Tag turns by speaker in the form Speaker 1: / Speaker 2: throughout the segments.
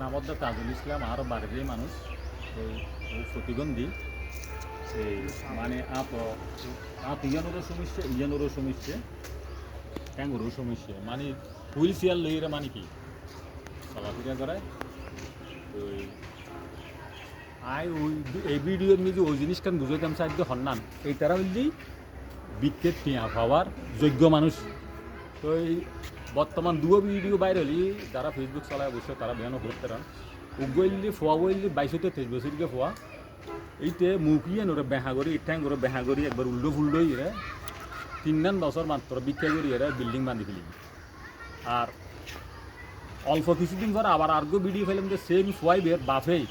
Speaker 1: নাম হচ্ছে তাজুল ইসলাম আর বাড়ির মানুষ। ও প্রতিবন্ধী এই মানে আপ আপ ইয়ানোরও সমস্যা ইয়ানোরও সমস্যা ট্যাঙ্গরও সমস্যা মানে হুইল চেয়ার লইরে মানে কি? চলাফেরা করে ওই আই ওই এই ভিডিওর নিজে ওই জিনিসটা বুঝাইতাম সাহায্য হন্নান? এই তারা হইলেই বিক্ষেপ পিয়া পাওয়ার যোগ্য মানুষ। তো এই বর্তমান দুও ভিডিও বাইরে যারা ফেসবুক চালায় অবশ্যই তারা বেয়ানো করতে রান উগইলি ফোয়া বইলি বাইশতে তেইশ বছরকে ফোয়া। এইতে মুখিয়ে নোরে বেহা করি ইটাং করে বেহা করি, একবার উল্লো ফুল্টো ইরে তিন বছর মাত্র বিক্ষা করি এরা, বিল্ডিং বান্ধি ফেলি। আর অল্প কিছুদিন পর আবার আর্গো ভিডিও ফেলাম যে, সেম সোয়াইবের বাফেই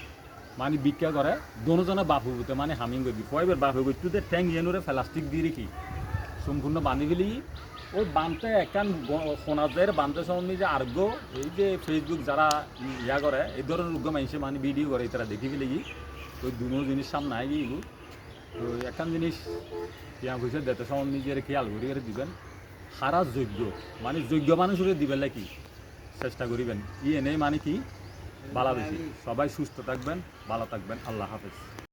Speaker 1: মানে বিক্ষা করে, দোনোজনে বাপ হইতে মানে হামিং করবি সোয়াইবের বাপ হইব তুই ট্যাং ইয়েনুরে প্লাস্টিক দিয়ে রেখি। সম্পূর্ণ বান্ধি ফেলি। ওই বানতে একখান যায় বানতে সময় যে আর্গ, এই যে ফেসবুক যারা ইয়া করে, এই ধরনের উগ্র মানুষে মানে ভিডিও করে তারা দেখি ফেলে গিয়ে ওই দুনো জিনিস সামনে আই গিয়ে তো একখান জিনিস ইয়া হয়েছে দেতে সময় নিজের খেয়াল করি করে দিবেন। সারা যোগ্য মানে যোগ্য মানুষের দিবেন নাকি? চেষ্টা করিবেন। ই এনেই মানে কি? বালা বেশি। সবাই সুস্থ থাকবেন, ভালো থাকবেন। আল্লাহ হাফেজ।